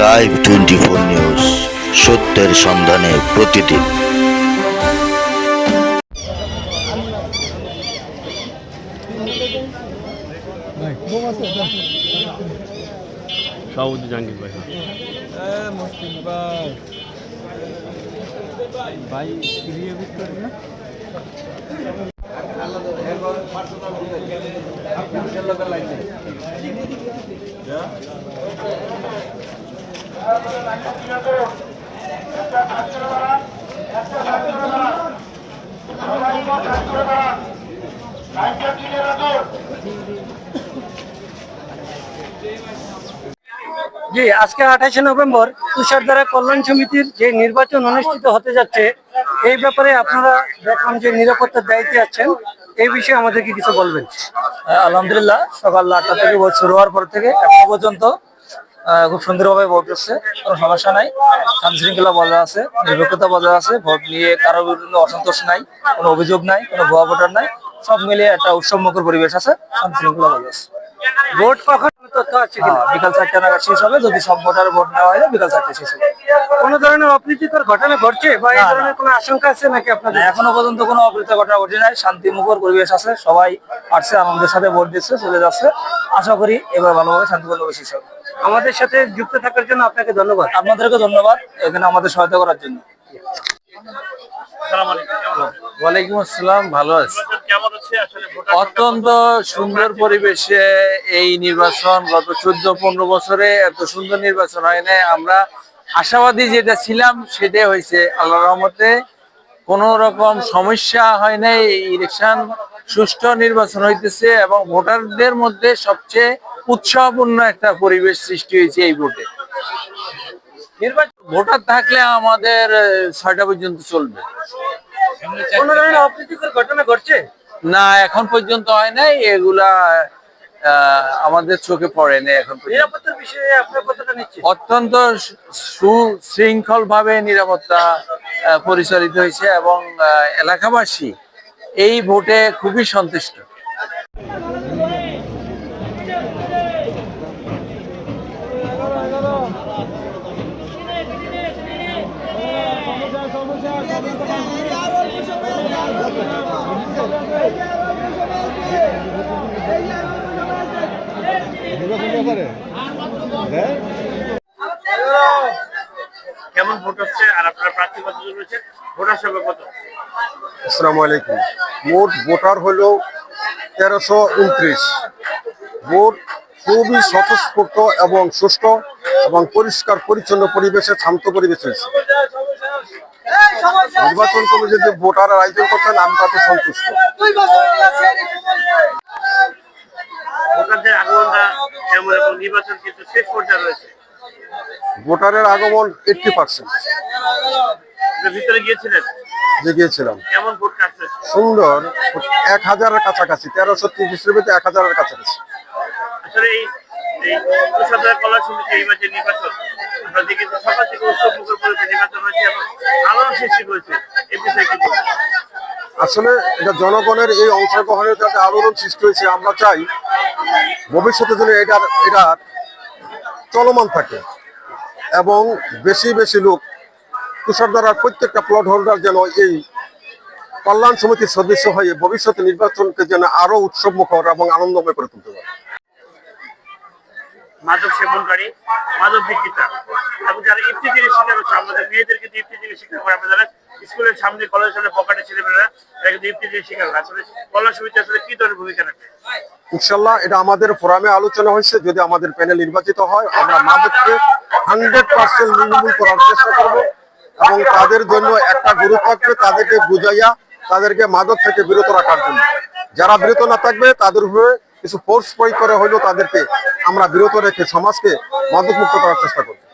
Live twenty four news সত্যের সন্ধানে প্রতিদিন। সভাপতি জাহাঙ্গীর ভাই ভাই। ভাই জি, আজকে আঠাশে নভেম্বর তুষারধারা কল্যাণ সমিতির যে নির্বাচন অনুষ্ঠিত হতে যাচ্ছে, এই ব্যাপারে আপনারা দেখলাম যে নিরাপত্তার দায়িত্বে আছেন। এই বিষয়ে আমাদেরকে কিছু বলবেন। আলহামদুলিল্লাহ, সকাল আটটা থেকে শুরু হওয়ার পর থেকে, এখনও পর্যন্ত খুব সুন্দরভাবে ভোট হচ্ছে কোনো সমস্যা নাই। শান্তি শৃঙ্খলা বজায় আছে নিরপেক্ষতা বজায় আছে ভোট নিয়ে কারোর বিরুদ্ধে অসন্তোষ নাই কোনো অভিযোগ নাই কোনো ভুয়া ভোটার নাই সব মিলিয়ে একটা উৎসবমুখর পরিবেশ আছে শান্তি শৃঙ্খলা বজায় আছে। ভোট কখন তথ্য আছে কিনা? হ্যাঁ, বিকাল চারটে নাগাদ শেষ হবে যদি সব ভোটার ভোট নেওয়া হয় বিকাল চারটে শেষ হবে। কোন ধরনের অপ্রীতিকর ঘটনা ঘটছে বা এই। ধরনের কোনো আশঙ্কা আছে নাকি আপনাদের? এখনও পর্যন্ত কোনো অপ্রীত ঘটনা ঘটে নাই শান্তিমুখর পরিবেশ আছে সবাই আসছে আনন্দের সাথে ভোট দিচ্ছে চলে যাচ্ছে। আশা করি এবার ভালোভাবে শান্তিপূর্ণ বেশি হবে। আমাদের সাথে যুক্ত থাকার জন্য আপনাকে ধন্যবাদ। আপনাদেরকে ধন্যবাদ এখানে আমাদের সহায়তা করার জন্য। ওয়ালাইকুম আসসালাম ভালো আছি। কেমন হচ্ছে আসলে ভোট অত্যন্ত সুন্দর পরিবেশে এই নির্বাচন গত চোদ্দ পনেরো বছরে এত সুন্দর নির্বাচন হয় নাই। আমরা আশাবাদী যেটা ছিলাম সেটাই হয়েছে আল্লাহ রহমতে। কোন রকম সমস্যা হয় নাই এই ইলেকশন সুষ্ঠু নির্বাচন হইতেছে এবং ভোটারদের মধ্যে সবচেয়ে উৎসাহপূর্ণ একটা পরিবেশ সৃষ্টি হয়েছে এই ভোটে। নির্বাচন ভোটার থাকলে আমাদের ছয়টা পর্যন্ত চলবে। ঘটনা ঘটছে? না এখন পর্যন্ত হয় নাই। এগুলা আমাদের চোখে পড়ে না এখন অত্যন্ত সুশৃঙ্খল ভাবে নিরাপত্তা পরিচালিত হয়েছে এবং এলাকাবাসী এই ভোটে খুবই সন্তুষ্ট। কেমন ভোট হচ্ছে আর আপনারা প্রার্থী কত ভোটার সংখ্যা কত? আসসালামু আলাইকুম। মোট ভোটার হল তেরোশো উনত্রিশ। ভোট খুবই স্বতঃস্ফূর্ত এবং সুষ্ঠু এবং পরিষ্কার, পরিচ্ছন্ন পরিবেশে শান্ত পরিবেশ হয়েছে নির্বাচন কমিটি যে ভোটার আয়োজন করতেন আমি তাতে সন্তুষ্ট। ভোটারদের আগমনটা নির্বাচন কিন্তু শেষ পর্যায়ে রয়েছে। ভোটারের আগমন এইটটি পার্সেন্ট ভিতরে গিয়েছিলেন? যে গিয়েছিলাম। সুন্দর। এক হাজারের কাছাকাছি তেরোশো তিরিশ রুপিতে এক হাজারের কাছাকাছি। আসলে এই এই তুষারধারা আসলে এটা জনগণের এই অংশগ্রহণের যাতে আলোড়ন সৃষ্টি হয়েছে। আমরা চাই ভবিষ্যতে যেন এটার এটার চলমান থাকে এবং বেশি বেশি লোক, তুষারধারার প্রত্যেকটা প্লট হোল্ডার যেন এই কল্যাণ সমিতির সদস্য হয়ে ভবিষ্যতে নির্বাচনকে যেন আরও উৎসব মুখর এবং আনন্দময় করে তুলতে পারে। মাদক সেবনকারী, মাদক বিক্রেতা। এবং যারা ইফতিজির শিকার হচ্ছে আমাদের মেয়েদের কিন্তু ইফতিজির শিকার করে আমরা যারা স্কুলের সামনে, কলেজের সামনে পকেটে ছেলেমেয়েরা এরা কিন্তু ইফতিজির শিকার হয় আসলে কল্যাণ সমিতি আসলে কি ধরনের ভূমিকা রাখবে ইনশাল্লাহ এটা আমাদের ফোরামে আলোচনা হয়েছে। যদি আমাদের প্যানেল নির্বাচিত হয়, আমরা মাদককে হান্ড্রেড পার্সেন্ট নির্মূল করার চেষ্টা করব এবং তাদের জন্য একটা গ্রুপ থাকবে তাদেরকে বুঝাইয়া তাদেরকে মাদক থেকে বিরত রাখার জন্য। যারা বিরত না থাকবে, তাদের উপরে কিছু ফোর্স প্রয়োগ করা হলেও তাদেরকে আমরা বিরত রেখে সমাজকে মাদক মুক্ত করার চেষ্টা করব।